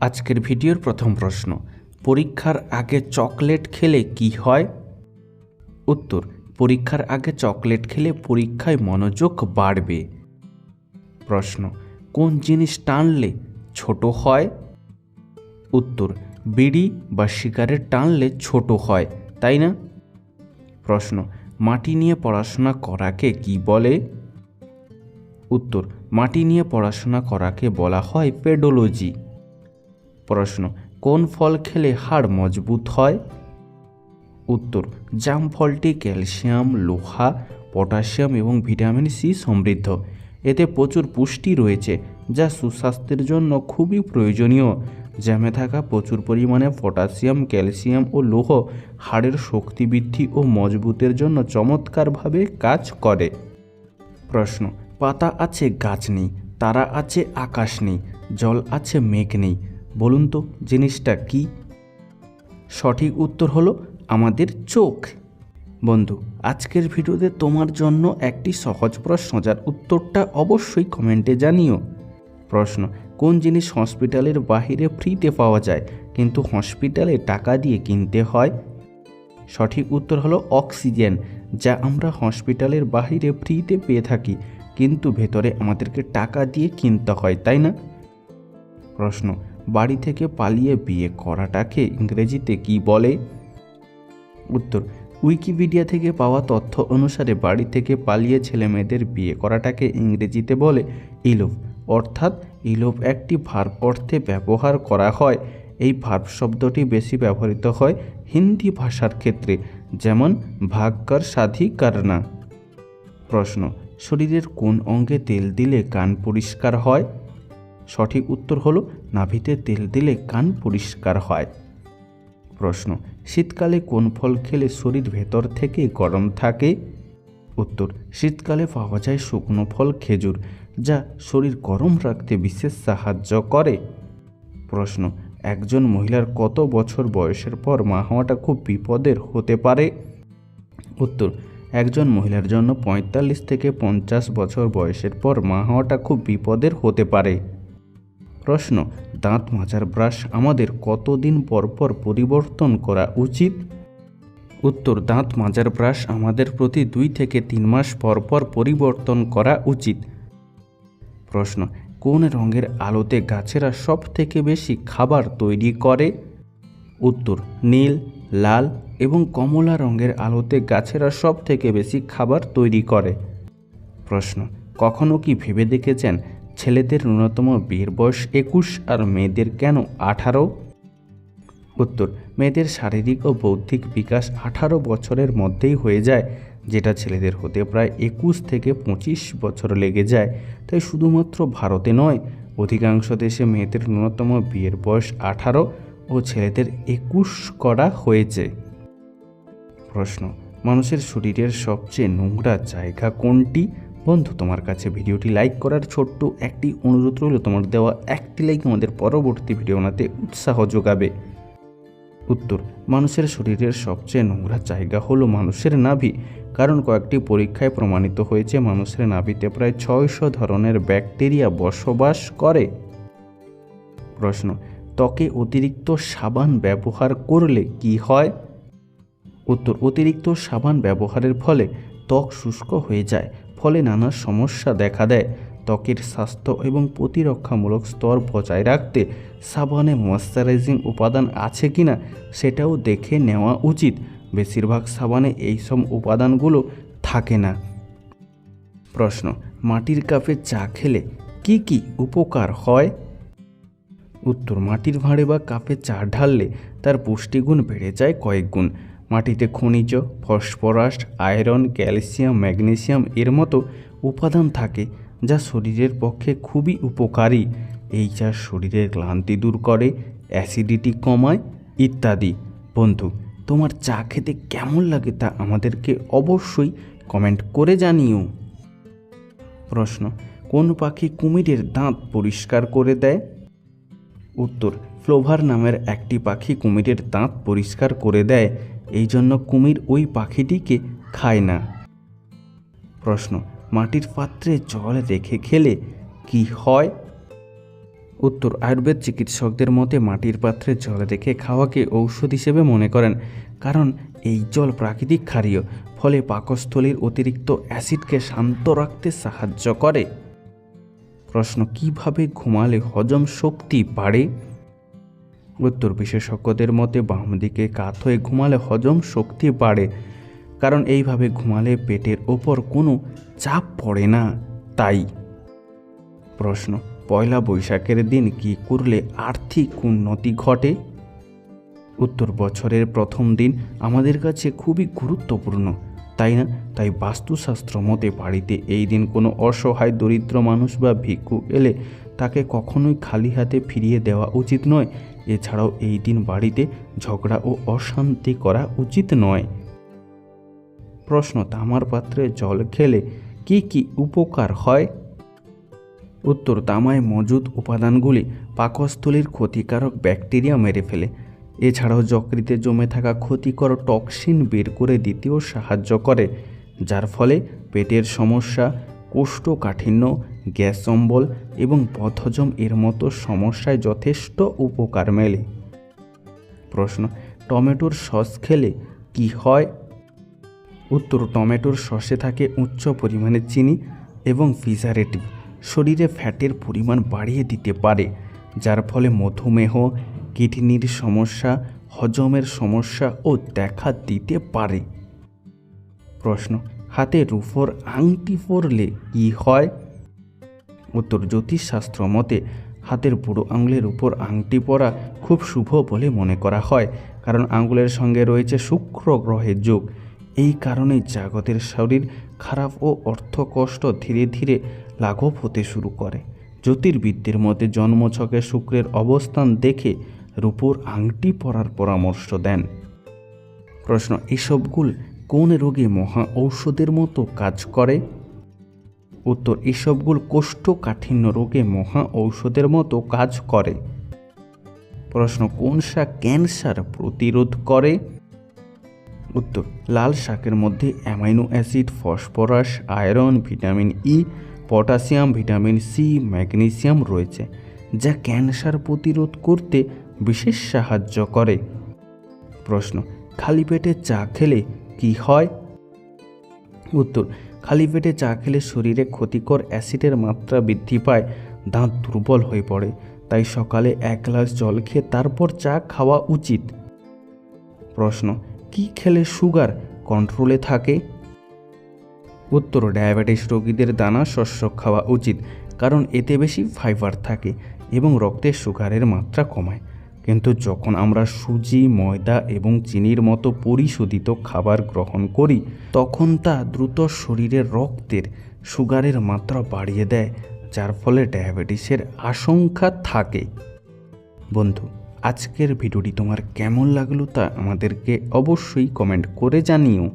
আজকের ভিডিওর প্রথম প্রশ্ন, পরীক্ষার আগে চকলেট খেলে কি হয়? উত্তর, পরীক্ষার আগে চকলেট খেলে পরীক্ষায় মনোযোগ বাড়বে। প্রশ্ন, কোন জিনিস টানলে ছোট হয়? উত্তর, বিড়ি বা সিগারেট টানলে ছোট হয়, তাই না? প্রশ্ন, মাটি নিয়ে পড়াশোনা করাকে কি বলে? উত্তর, মাটি নিয়ে পড়াশোনা করাকে বলা হয় পেডোলজি। প্রশ্ন, কোন ফল খেলে হাড় মজবুত হয়? উত্তর, জাম ফলটি ক্যালসিয়াম, লোহা, পটাশিয়াম এবং ভিটামিন সি সমৃদ্ধ। এতে প্রচুর পুষ্টি রয়েছে, যা সুস্বাস্থ্যের জন্য খুবই প্রয়োজনীয়। জ্যামে থাকা প্রচুর পরিমাণে পটাশিয়াম, ক্যালসিয়াম ও লৌহ হাড়ের শক্তি বৃদ্ধি ও মজবুতের জন্য চমৎকারভাবে কাজ করে। প্রশ্ন, পাতা আছে গাছ নেই, তারা আছে আকাশ নেই, জল আছে মেঘ নেই বলুন তো জিনিসটা কি? সঠিক উত্তর হলো আমাদের চোখ। বন্ধু, আজকের ভিডিওতে তোমার জন্য একটি সহজ প্রশ্ন, যার উত্তরটা অবশ্যই কমেন্টে জানিও। প্রশ্ন, কোন জিনিস হসপিটালের বাহিরে ফ্রিতে পাওয়া যায়, কিন্তু হসপিটালে টাকা দিয়ে কিনতে হয়? সঠিক উত্তর হলো অক্সিজেন, যা আমরা হসপিটালের বাহিরে ফ্রিতে পেয়ে থাকি, কিন্তু ভেতরে আমাদেরকে টাকা দিয়ে কিনতে হয়, তাই না? প্রশ্ন বাড়ি থেকে পালিয়ে বিয়ে করাটাকে ইংরেজিতে কি বলে? উত্তর, উইকিপিডিয়া থেকে পাওয়া তথ্য অনুসারে বাড়ি থেকে পালিয়ে ছেলে মেয়েদের বিয়ে করাটাকে ইংরেজিতে বলে ইলোভ। অর্থাৎ ইলোভ একটি ভার্ব অর্থে ব্যবহার করা হয়। এই ভার্ব শব্দটি বেশি ব্যবহৃত হয় হিন্দি ভাষার ক্ষেত্রে, যেমন ভাগ্যর সাধি করনা প্রশ্ন, শরীরের কোন অঙ্গে তেল দিলে কান পরিষ্কার হয়? সঠিক উত্তর হলো, নাভিতে তেল দিলে কান পরিষ্কার হয়। প্রশ্ন, শীতকালে কোন ফল খেলে শরীর ভেতর থেকে গরম থাকে? উত্তর, শীতকালে পাওয়া যায় শুকনো ফল খেজুর, যা শরীর গরম রাখতে বিশেষ সাহায্য করে। প্রশ্ন, একজন মহিলার কত বছর বয়সের পর মা হওয়াটা খুব বিপদের হতে পারে? উত্তর, একজন মহিলার জন্য পঁয়তাল্লিশ থেকে পঞ্চাশ বছর বয়সের পর মা হওয়াটা খুব বিপদের হতে পারে। প্রশ্ন, দাঁত মাজার ব্রাশ আমাদের কতদিন পর পর পরিবর্তন করা উচিত? উত্তর, দাঁত মাজার ব্রাশ আমাদের প্রতি দুই থেকে তিন মাস পর পর পরিবর্তন করা উচিত। প্রশ্ন, কোন রঙের আলোতে গাছেরা সব থেকে বেশি খাবার তৈরি করে? উত্তর, নীল, লাল এবং কমলা রঙের আলোতে গাছেরা সব থেকে বেশি খাবার তৈরি করে। প্রশ্ন, কখনো কি ভেবে দেখেছেন ছেলেদের ন্যূনতম বিয়ের বয়স একুশ আর মেয়েদের কেন আঠারো? উত্তর, মেয়েদের শারীরিক ও বৌদ্ধিক বিকাশ আঠারো বছরের মধ্যেই হয়ে যায়, যেটা ছেলেদের হতে প্রায় একুশ থেকে পঁচিশ বছর লেগে যায়। তাই শুধুমাত্র ভারতে নয়, অধিকাংশ দেশে মেয়েদের ন্যূনতম বিয়ের বয়স আঠারো ও ছেলেদের একুশ করা হয়েছে। প্রশ্ন, মানুষের শরীরের সবচেয়ে নোংরা জায়গা কোনটি? বন্ধু, তোমার কাছে ভিডিওটি লাইক করার ছোট্ট একটি অনুরোধ রইল। তোমার দেওয়া একটি লাইক আমাদের পরবর্তী ভিডিও বানাতে উৎসাহ যোগাবে। উত্তর, মানুষের শরীরের সবচেয়ে নোংরা জায়গা হলো মানুষের নাভি। কারণ কয়েকটি পরীক্ষায় প্রমাণিত হয়েছে, মানুষের নাভিতে প্রায় ছয়শো ধরনের ব্যাকটেরিয়া বসবাস করে। প্রশ্ন, ত্বকে অতিরিক্ত সাবান ব্যবহার করলে কি হয়? উত্তর, অতিরিক্ত সাবান ব্যবহারের ফলে ত্বক শুষ্ক হয়ে যায়। ফলে নানা সমস্যা দেখা দেয়। ত্বকের স্বাস্থ্য এবং প্রতিরক্ষামূলক স্তর বজায় রাখতে সাবানে ময়শ্চারাইজিং উপাদান আছে কি না সেটাও দেখে নেওয়া উচিত। বেশিরভাগ সাবানে এইসব উপাদানগুলো থাকে না। প্রশ্ন, মাটির কাপে চা খেলে কি কি উপকার হয়? উত্তর, মাটির ভাঁড়ে বা কাপে চা ঢাললে তার পুষ্টিগুণ বেড়ে যায় কয়েক গুণ। মাটিতে খনিজ, ফসফরাস, আয়রন, ক্যালসিয়াম, ম্যাগনেসিয়াম এর মতো উপাদান থাকে যা শরীরের পক্ষে খুবই উপকারী। এই চা শরীরের ক্লান্তি দূর করে, অ্যাসিডিটি কমায় ইত্যাদি। বন্ধু, তোমার চা খেতে কেমন লাগে তা আমাদেরকে অবশ্যই কমেন্ট করে জানিও। প্রশ্ন, কোন পাখি কুমিরের দাঁত পরিষ্কার করে দেয়? উত্তর, ফ্লোভার নামের একটি পাখি কুমিরের দাঁত পরিষ্কার করে দেয়। এই জন্য কুমির ওই পাখিটিকে খায় না। প্রশ্ন, মাটির পাত্রে জল রেখে খেলে কি হয়? উত্তর, আয়ুর্বেদ চিকিৎসকদের মতে মাটির পাত্রে জল রেখে খাওয়াকে ঔষধ হিসেবে মনে করেন, কারণ এই জল প্রাকৃতিক ক্ষারীয়, ফলে পাকস্থলীর অতিরিক্ত অ্যাসিডকে শান্ত রাখতে সাহায্য করে। প্রশ্ন, কীভাবে ঘুমালে হজম শক্তি বাড়ে? উত্তর বিশেষজ্ঞদের মতে, বাম দিকে কাত হয়ে ঘুমালে হজম শক্তি বাড়ে, কারণ এইভাবে ঘুমালে পেটের ওপর কোনো চাপ পড়ে না। তাই প্রশ্ন, পয়লা বৈশাখের দিন কি করলে আর্থিক উন্নতি ঘটে? উত্তর, বছরের প্রথম দিন আমাদের কাছে খুবই গুরুত্বপূর্ণ, তাই না? তাই বাস্তুশাস্ত্র মতে, বাড়িতে এই দিন কোনো অসহায় দরিদ্র মানুষ বা ভিক্ষুক এলে তাকে কখনোই খালি হাতে ফিরিয়ে দেওয়া উচিত নয়। এছাড়াও এই দিন বাড়িতে ঝগড়া ও অশান্তি করা উচিত নয়। প্রশ্ন, তামার পাত্রে জল খেলে কি কি উপকার হয়? উত্তর, তামায় মজুদ উপাদানগুলি পাকস্থলীর ক্ষতিকারক ব্যাকটেরিয়া মেরে ফেলে। এছাড়াও যকৃতে জমে থাকা ক্ষতিকর টক্সিন বের করে দিতেও সাহায্য করে, যার ফলে পেটের সমস্যা কোষ্ঠকাঠিন্য, গ্যাস অম্বল এবং বদহজম এর মতো সমস্যায় যথেষ্ট উপকার মেলে। প্রশ্ন, টমেটোর সস খেলে কি হয়? উত্তর, টমেটোর সসে থাকে উচ্চ পরিমাণে চিনি এবং ফিজারেটিভ শরীরে ফ্যাটের পরিমাণ বাড়িয়ে দিতে পারে, যার ফলে মধুমেহ, কিডনির সমস্যা, হজমের সমস্যা ও দেখা দিতে পারে। প্রশ্ন হাতে রুফোর আংটি পরলে কি হয়? উত্তর, জ্যোতিষশাস্ত্র মতে হাতের বুড়ো আঙুলের উপর আংটি পরা খুব শুভ বলে মনে করা হয়, কারণ আঙুলের সঙ্গে রয়েছে শুক্র গ্রহের যোগ। এই কারণেই জাগতের শরীর খারাপ ও অর্থকষ্ট ধীরে ধীরে লাঘব হতে শুরু করে। জ্যোতির্বিদদের মতে জন্মছকে শুক্রের অবস্থান দেখে রূপোর আংটি পরার পরামর্শ দেন। প্রশ্ন, এসবগুল কোন রোগে মহা ঔষধের মতো কাজ করে? উত্তর, এসবগুল কোষ্ঠকাঠিন্য রোগে মহা ঔষধের মতো কাজ করে। প্রশ্ন, কোন শাক ক্যান্সার প্রতিরোধ করে? উত্তর, লাল শাকের মধ্যে amino acid, phosphorus, iron, vitamin E, potassium, vitamin C, magnesium রয়েছে, যা ক্যান্সার প্রতিরোধ করতে বিশেষ সাহায্য করে। প্রশ্ন, খালি পেটে চা খেলে কি হয়? উত্তর, খালি পেটে চা খেলে শরীরে ক্ষতিকর অ্যাসিডের মাত্রা বৃদ্ধি পায়, দাঁত দুর্বল হয়ে পড়ে, তাই সকালে এক গ্লাস জল খেয়ে তারপর চা খাওয়া উচিত। প্রশ্ন, কি খেলে সুগার কন্ট্রোলে থাকে? উত্তর, ডায়াবেটিস রোগীদের দানা শস্য খাওয়া উচিত, কারণ এতে বেশি ফাইবার থাকে এবং রক্তে সুগারের মাত্রা কমায়। কিন্তু যখন আমরা সুজি, ময়দা এবং চিনির মতো পরিশোধিত খাবার গ্রহণ করি, তখন তা দ্রুত শরীরের রক্তের সুগারের মাত্রা বাড়িয়ে দেয়, যার ফলে ডায়াবেটিসের আশঙ্কা থাকে। বন্ধু, আজকের ভিডিওটি তোমার কেমন লাগল তা আমাদেরকে অবশ্যই কমেন্ট করে জানিও।